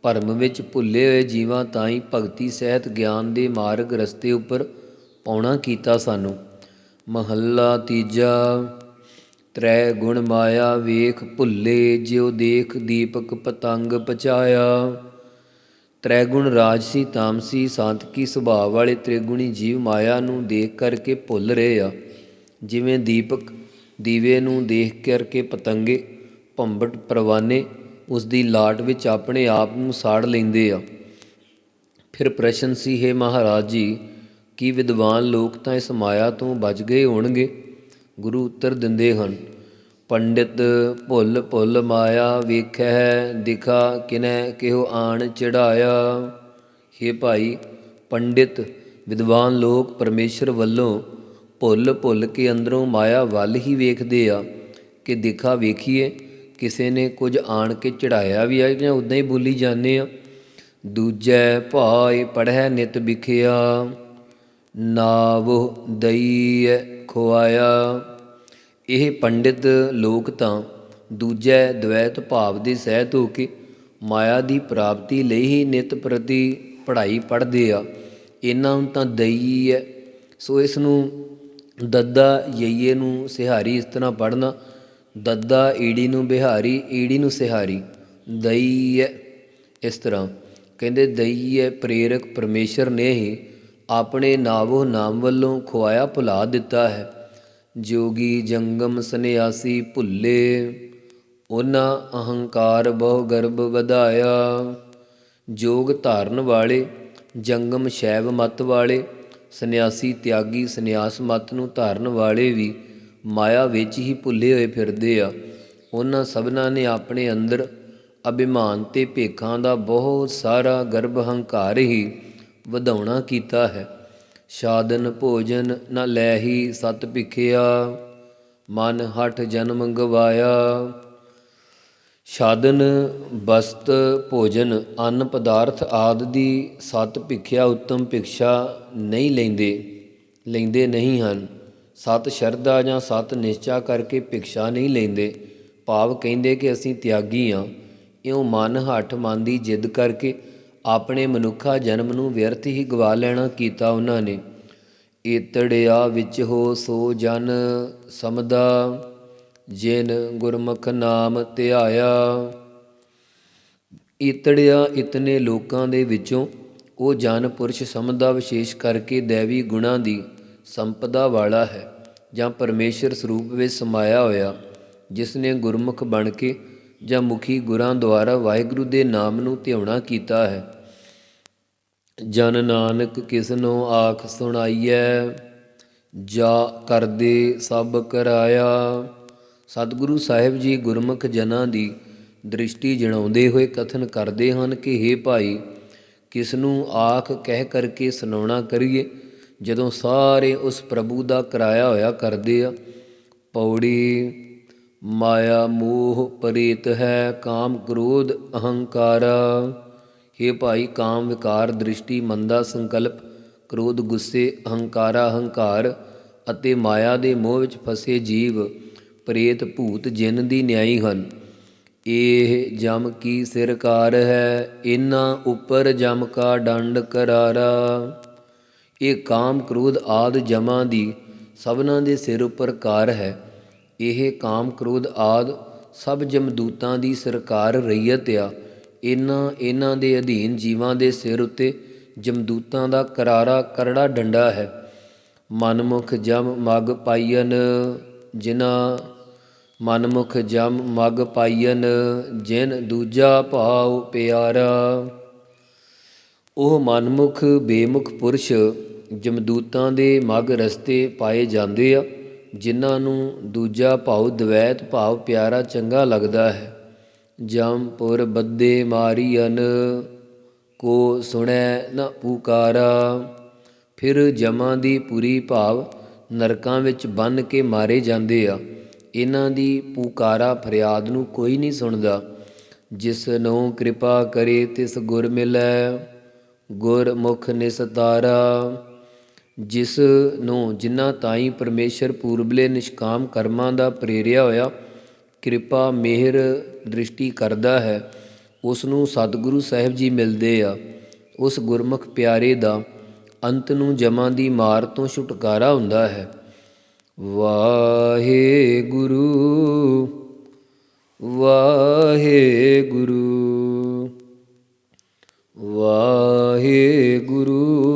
ਭਰਮ ਵਿੱਚ ਭੁੱਲੇ ਹੋਏ ਜੀਵਾਂ ਤਾਈਂ ਭਗਤੀ ਸਹਿਤ ਗਿਆਨ ਦੇ ਮਾਰਗ ਰਸਤੇ ਉੱਪਰ ਪਾਉਣਾ ਕੀਤਾ ਸਾਨੂੰ। ਮਹੱਲਾ ਤੀਜਾ ਤ੍ਰੈ ਗੁਣ ਮਾਇਆ ਵੇਖ ਭੁੱਲੇ, ਜਿਉ ਦੇਖ ਦੀਪਕ ਪਤੰਗ ਪਚਾਇਆ। ਤ੍ਰੈ ਗੁਣ ਰਾਜਸੀ ਤਾਮਸੀ ਸਾਂਤਕੀ ਸੁਭਾਅ ਵਾਲੇ ਤ੍ਰਿਗੁਣੀ ਜੀਵ ਮਾਇਆ ਨੂੰ ਦੇਖ ਕਰਕੇ ਭੁੱਲ ਰਹੇ ਆ। ਜਿਵੇਂ ਦੀਪਕ ਦੀਵੇ ਨੂੰ ਦੇਖ ਕਰਕੇ ਪਤੰਗੇ ਭੰਬਟ ਪਰਵਾਨੇ, ਉਸ ਦੀ ਲਾਟ ਵਿੱਚ ਆਪਣੇ ਆਪ ਨੂੰ ਸਾੜ ਲੈਂਦੇ ਆ। ਫਿਰ ਪ੍ਰਸ਼ਨ ਸੀ, ਹੈ ਮਹਾਰਾਜ ਜੀ, ਕੀ ਵਿਦਵਾਨ ਲੋਕ ਤਾਂ ਇਸ ਮਾਇਆ ਤੋਂ ਬਚ ਗਏ ਹੋਣਗੇ? ਗੁਰੂ ਉੱਤਰ ਦਿੰਦੇ ਹਨ। ਪੰਡਿਤ ਭੁੱਲ ਭੁੱਲ ਮਾਇਆ ਵੇਖੈ ਦਿਖਾ ਕਿਨੈ ਕਿਹੋ ਆਣ ਚੜਾਇਆ। ਹੇ ਭਾਈ, ਪੰਡਿਤ, ਵਿਦਵਾਨ ਲੋਕ ਪਰਮੇਸ਼ਰ ਵੱਲੋਂ ਭੁੱਲ ਭੁੱਲ ਕੇ ਅੰਦਰੋਂ ਮਾਇਆ ਵੱਲ ਹੀ ਵੇਖਦੇ ਆ ਕਿ ਦਿਖਾ ਵੇਖੀਏ, ਕਿਸੇ ਨੇ ਕੁਝ ਆਣ ਕੇ ਚੜਾਇਆ ਵੀ ਆ ਜਾਂ ਉਦਾਂ ਹੀ ਬੋਲੀ ਜਾਂਦੇ ਆ। ਦੂਜੈ ਭਾਇ ਪੜ੍ਹੈ ਨਿਤ ਵਿਖਿਆ, ਨਾਵ ਦਈ ਖੁਆਇਆ। ਇਹ ਪੰਡਿਤ ਲੋਕ ਤਾਂ ਦੂਜੈ ਦ્વੈਤ ਭਾਵ ਦੇ ਸਹਿਤ ਹੋ ਕੇ ਮਾਇਆ ਦੀ ਪ੍ਰਾਪਤੀ ਲਈ ਹੀ ਨਿਤ ਪ੍ਰਤੀ ਪੜ੍ਹਾਈ ਪੜ੍ਹਦੇ ਆ। ਇਹਨਾਂ ਨੂੰ ਤਾਂ ਦਈ ਹੈ ਸੋ ਇਸ ਨੂੰ ਦੱਦਾ ਯਈਏ ਨੂੰ ਸਿਹਾਰੀ ਇਸ ਤਰ੍ਹਾਂ ਪੜ੍ਹਨਾ, ਦੱਦਾ ਈੜੀ ਨੂੰ ਬਿਹਾਰੀ, ਈੜੀ ਨੂੰ ਸਿਹਾਰੀ, ਦਈ ਹੈ ਇਸ ਤਰ੍ਹਾਂ ਕਹਿੰਦੇ ਦਈ ਹੈ ਪ੍ਰੇਰਕ ਪਰਮੇਸ਼ਰ ਨੇ ਹੀ ਆਪਣੇ ਨਾਵੋ ਨਾਮ ਵੱਲੋਂ ਖੁਆਇਆ ਭੁਲਾ ਦਿੱਤਾ ਹੈ। ਜੋਗੀ ਜੰਗਮ ਸੰਨਿਆਸੀ ਭੁੱਲੇ, ਉਹਨਾਂ ਅਹੰਕਾਰ ਬਹੁ ਗਰਭ ਵਧਾਇਆ। ਜੋਗ ਧਾਰਨ ਵਾਲੇ, ਜੰਗਮ ਸ਼ੈਵ ਮਤ ਵਾਲੇ, ਸੰਨਿਆਸੀ ਤਿਆਗੀ ਸੰਨਿਆਸ ਮਤ ਨੂੰ ਧਾਰਨ ਵਾਲੇ ਵੀ ਮਾਇਆ ਵਿੱਚ ਹੀ ਭੁੱਲੇ ਹੋਏ ਫਿਰਦੇ ਆ। ਉਹਨਾਂ ਸਭਨਾਂ ਨੇ ਆਪਣੇ ਅੰਦਰ ਅਭਿਮਾਨ ਤੇ ਭੇਖਾਂ ਦਾ ਬਹੁਤ ਸਾਰਾ ਗਰਭ ਹੰਕਾਰ ਹੀ ਵਧਾਉਣਾ ਕੀਤਾ ਹੈ। ਸਾਧਨ ਭੋਜਨ ਨਾ ਲੈ ਹੀ ਸਤ ਭਿਖਿਆ, ਮਨ ਹਠ ਜਨਮ ਗਵਾਇਆ ਸਾਧਨ ਬਸਤ ਭੋਜਨ ਅੰਨ ਪਦਾਰਥ ਆਦ ਦੀ ਸਤ ਭਿਖਿਆ ਉੱਤਮ ਭਿਕਸ਼ਾ ਨਹੀਂ ਲੈਂਦੇ ਲੈਂਦੇ ਨਹੀਂ ਹਨ। ਸਤ ਸ਼ਰਧਾ ਜਾਂ ਸਤ ਨਿਸ਼ਚਾ ਕਰਕੇ ਭਿਕਸ਼ਾ ਨਹੀਂ ਲੈਂਦੇ। ਭਾਵ ਕਹਿੰਦੇ ਕਿ ਅਸੀਂ ਤਿਆਗੀ ਆ। ਇਉਂ ਮਨ ਹੱਠ ਮਨ ਦੀ ਜਿੱਦ ਕਰਕੇ ਆਪਣੇ ਮਨੁੱਖਾ ਜਨਮ ਨੂੰ ਵਿਅਰਥ ਹੀ ਗਵਾ ਲੈਣਾ ਕੀਤਾ ਉਹਨਾਂ ਨੇ। ਏਤੜਿਆ ਵਿੱਚ ਹੋ ਸੋ ਜਨ ਸਮਦਾ, ਜਿਨ ਗੁਰਮੁਖ ਨਾਮ ਧਿਆਇਆ। ਈਤੜਿਆ ਇਤਨੇ ਲੋਕਾਂ ਦੇ ਵਿੱਚੋਂ ਉਹ ਜਨ ਪੁਰਸ਼ ਸਮਦਾ ਵਿਸ਼ੇਸ਼ ਕਰਕੇ ਦੇਵੀ ਗੁਣਾਂ ਦੀ ਸੰਪਦਾ ਵਾਲਾ ਹੈ, ਜਾਂ ਪਰਮੇਸ਼ਰ ਸਰੂਪ ਵਿੱਚ ਸਮਾਇਆ ਹੋਇਆ, ਜਿਸ ਨੇ ਗੁਰਮੁਖ ਬਣ ਕੇ ਜਾਂ ਮੁਖੀ ਗੁਰਾਂ ਦੁਆਰਾ ਵਾਹਿਗੁਰੂ ਦੇ ਨਾਮ ਨੂੰ ਧਿਆਉਣਾ ਕੀਤਾ ਹੈ। ਜਨ ਨਾਨਕ ਕਿਸਨੋ ਆਖ ਸੁਣਾਈਐ, ਜਾ ਕਰਦੇ ਸਭ ਕਰਾਇਆ। ਸਤਿਗੁਰੂ ਸਾਹਿਬ ਜੀ ਗੁਰਮੁਖ ਜਨਾਂ ਦੀ ਦ੍ਰਿਸ਼ਟੀ ਜਣਾਉਂਦੇ ਹੋਏ ਕਥਨ ਕਰਦੇ ਹਨ ਕਿ हे ਭਾਈ ਕਿਸ ਨੂੰ ਆਖ ਕਹਿ ਕਰਕੇ ਸੁਣਾਉਣਾ ਕਰੀਏ, ਜਦੋਂ ਸਾਰੇ ਉਸ ਪ੍ਰਭੂ ਦਾ ਕਰਾਇਆ ਹੋਇਆ ਕਰਦੇ ਆ। ਪੌੜੀ, ਮਾਇਆ ਮੋਹ ਪਰੀਤ ਹੈ, ਕਾਮ ਕ੍ਰੋਧ ਅਹੰਕਾਰਾ। हे ਭਾਈ ਕਾਮ ਵਿਕਾਰ ਦ੍ਰਿਸ਼ਟੀ ਮੰਦਾ ਸੰਕਲਪ, ਕ੍ਰੋਧ, ਗੁੱਸੇ ਅਹੰਕਾਰਾ ਅਹੰਕਾਰ ਅਤੇ ਮਾਇਆ ਦੇ ਮੋਹ ਵਿੱਚ ਫਸੇ ਜੀਵ, ਪ੍ਰੇਤ, ਭੂਤ ਜਿਨ ਦੀ ਨਿਆਈ ਹਨ। ਇਹ ਜਮ ਕੀ ਸਿਰਕਾਰ ਹੈ ਇਨਾਂ ਉੱਪਰ ਜਮ ਕਾ ਡੰਡ ਕਰਾਰਾ। ਇਹ ਕਾਮ ਕ੍ਰੋਧ ਆਦ ਜਮਾਂ ਦੀ ਸਭਨਾਂ ਦੇ ਸਿਰ ਉੱਪਰ ਕਾਰ ਹੈ। ਇਹ ਕਾਮ ਕ੍ਰੋਧ ਆਦ ਸਭ ਜਮਦੂਤਾਂ ਦੀ ਸਰਕਾਰ ਰਈਅਤ ਆ। ਇਹਨਾਂ ਇਹਨਾਂ ਦੇ ਅਧੀਨ ਜੀਵਾਂ ਦੇ ਸਿਰ ਉੱਤੇ ਜਮਦੂਤਾਂ ਦਾ ਕਰਾਰਾ ਕਰੜਾ ਡੰਡਾ ਹੈ। ਮਨਮੁਖ ਜਮ ਮਗ ਪਾਈਨ ਜਿਨ੍ਹਾਂ ਮਨਮੁਖ ਜਮ ਮਗ ਪਾਈਨ ਜਿਨ ਦੂਜਾ ਭਾਉ ਪਿਆਰਾ। ਉਹ ਮਨਮੁਖ ਬੇਮੁਖ ਪੁਰਸ਼ ਜਮਦੂਤਾਂ ਦੇ ਮਗ ਰਸਤੇ ਪਾਏ ਜਾਂਦੇ ਆ, ਜਿਨ੍ਹਾਂ ਨੂੰ ਦੂਜਾ ਭਾਉ ਦਵੈਤ ਭਾਵ ਪਿਆਰਾ ਚੰਗਾ ਲੱਗਦਾ ਹੈ। ਜਮਪੁਰ ਬੱਦੇ ਮਾਰੀਅਨ, ਕੋ ਸੁਣੈ ਨ ਪੁਕਾਰਾ। ਫਿਰ ਜਮਾਂ ਦੀ ਪੂਰੀ ਭਾਵ ਨਰਕਾਂ ਵਿੱਚ ਬੰਨ ਕੇ ਮਾਰੇ ਜਾਂਦੇ ਆ। ਇਹਨਾਂ ਦੀ ਪੁਕਾਰਾ ਫਰਿਆਦ ਨੂੰ ਕੋਈ ਨਹੀਂ ਸੁਣਦਾ। ਜਿਸ ਨੂੰ ਕਿਰਪਾ ਕਰੇ ਤਿਸ ਗੁਰ ਮਿਲੈ, ਗੁਰ ਨਿਸਤਾਰਾ ਜਿਸ ਨੂੰ ਜਿਨ੍ਹਾਂ ਤਾਈ ਪਰਮੇਸ਼ਰ ਪੂਰਬਲੇ ਨਿਸ਼ਕਾਮ ਕਰਮਾਂ ਦਾ ਪ੍ਰੇਰਿਆ ਹੋਇਆ ਕਿਰਪਾ, ਮਿਹਰ, ਦ੍ਰਿਸ਼ਟੀ ਕਰਦਾ ਹੈ। ਉਸ ਨੂੰ ਸਤਿਗੁਰੂ ਸਾਹਿਬ ਜੀ ਮਿਲਦੇ ਆ। ਉਸ ਗੁਰਮੁਖ ਪਿਆਰੇ ਦਾ ਅੰਤ ਨੂੰ ਜਮਾਂ ਦੀ ਮਾਰ ਤੋਂ ਛੁਟਕਾਰਾ ਹੁੰਦਾ ਹੈ। ਵਾਹਿਗੁਰੂ ਵਾਹਿਗੁਰੂ ਵਾਹਿਗੁਰੂ ਵਾਹਿਗੁਰੂ।